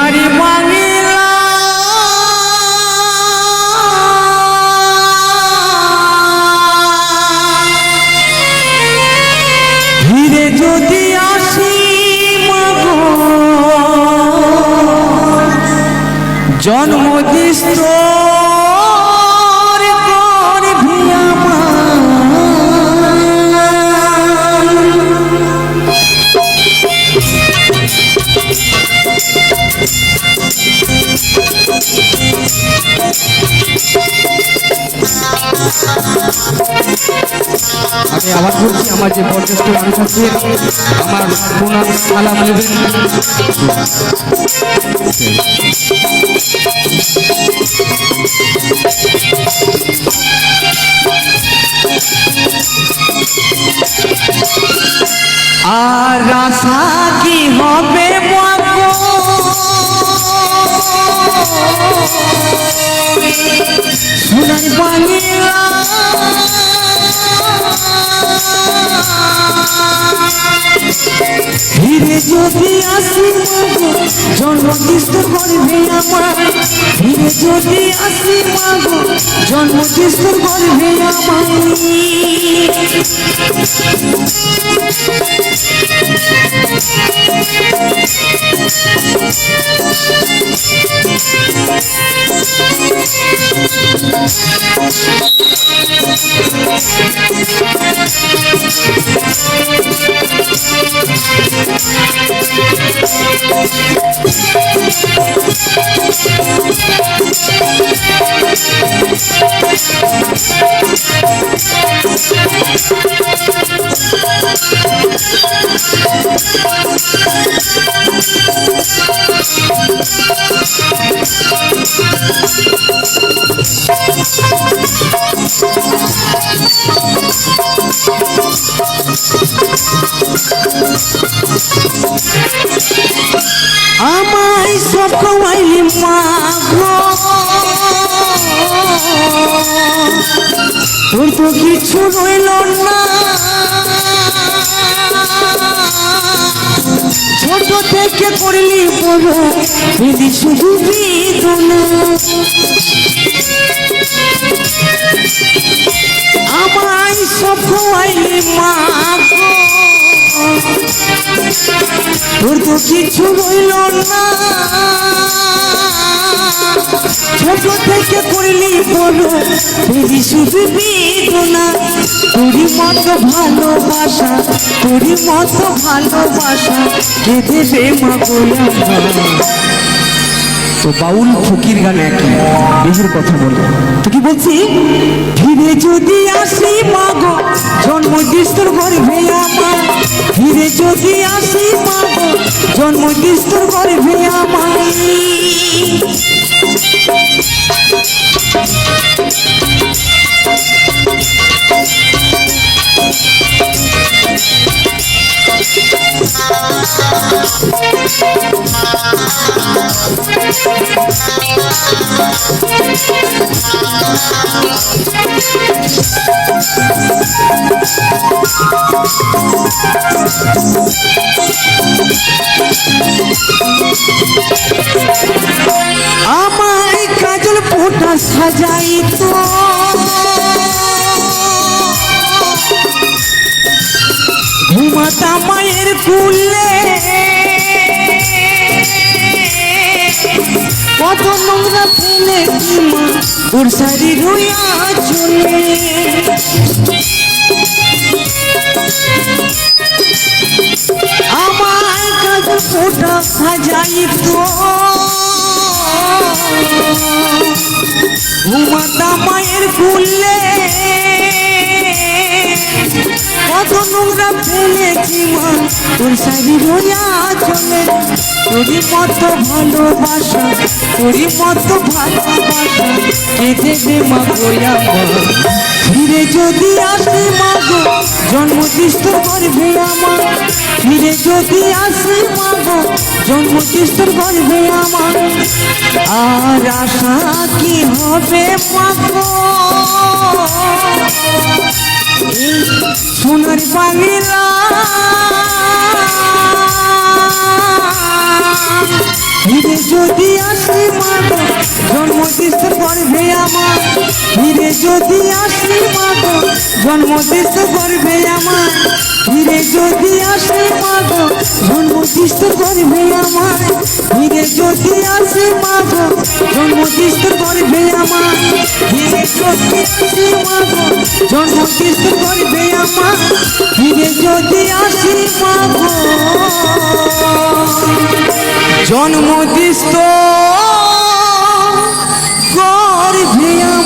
সোনারি বাংলা ধীরে যদি আসি মাগো। জন্মদিষ্ট আমি আবার বলছি আমার যে বয়োজ্যেষ্ঠ মানুষ আছে আমার প্রণাম সালাম নেবেন আর আশা কি হবে সোনার বাংলা ধীরে যদি আসি মাগো জন্মদিষ্ট করবে আমার ধীরে যদি আসি মাগো জন্মদিষ্ট করবে আমার আমায় তোর তো কিছু রইল না। ছোট থেকে করলি বড় দিদি শুধু বেদনা। আমায় সব খাওয়াইলি মাগো। তোর তো কিছু রইল না। ছোট থেকে করলি বড় দিদি শুধু বেদনা। তোরই মতো ভালোবাসা, তোরই মতো ভালোবাসা, কে দেবে মা তো বাউল ফকির গান একই বিহুর কথা বলে। তো কি বলছি? ফিরে যদি আসি মাগো, জন্মদিস্তর গর্ভে আমার। ফিরে যদি আসি মাগো, জন্মদিস্তর গর্ভে আমার। আমায় কাজল ফোটা সাজাই তো ঘুমাতা মায়ের কুলে। কত নোংরা ফেলে ওর শাড়ি রুইয়া চলে। আমার কাজল ফোটা সাজাই তো। ঘুমাতা মায়ের কুলে কত নোংরা ফেলেছি মা? তোর শাড়ি চলে। তোরই মতো ভালোবাসা তোরই মতো ভালোবাসা কে দেবে মা গোয়া ফিরে যদি আসে মা গো, জন্মদিষ্ট করবে আমার। ফিরে যদি আসে মা গো, জন্মদিষ্ট করবে আমার। আর আশা কি হবে মা গো? সোনার বাংলা যদি আসি মাগো, জন্মদিষ্ট গর্ভে আমার। ফিরে যদি আসি মাগো, জন্মদিষ্ট গর্ভে আমার। ফিরে যদি আসি মাগো, জন্মদিষ্ট গর্ভে আমার। ফিরে যদি আসি মাগো, জন্মদিষ্ট গর্ভে আমার। ফিরে যদি আসি জন্মদিষ্ট গর্ভে আমার।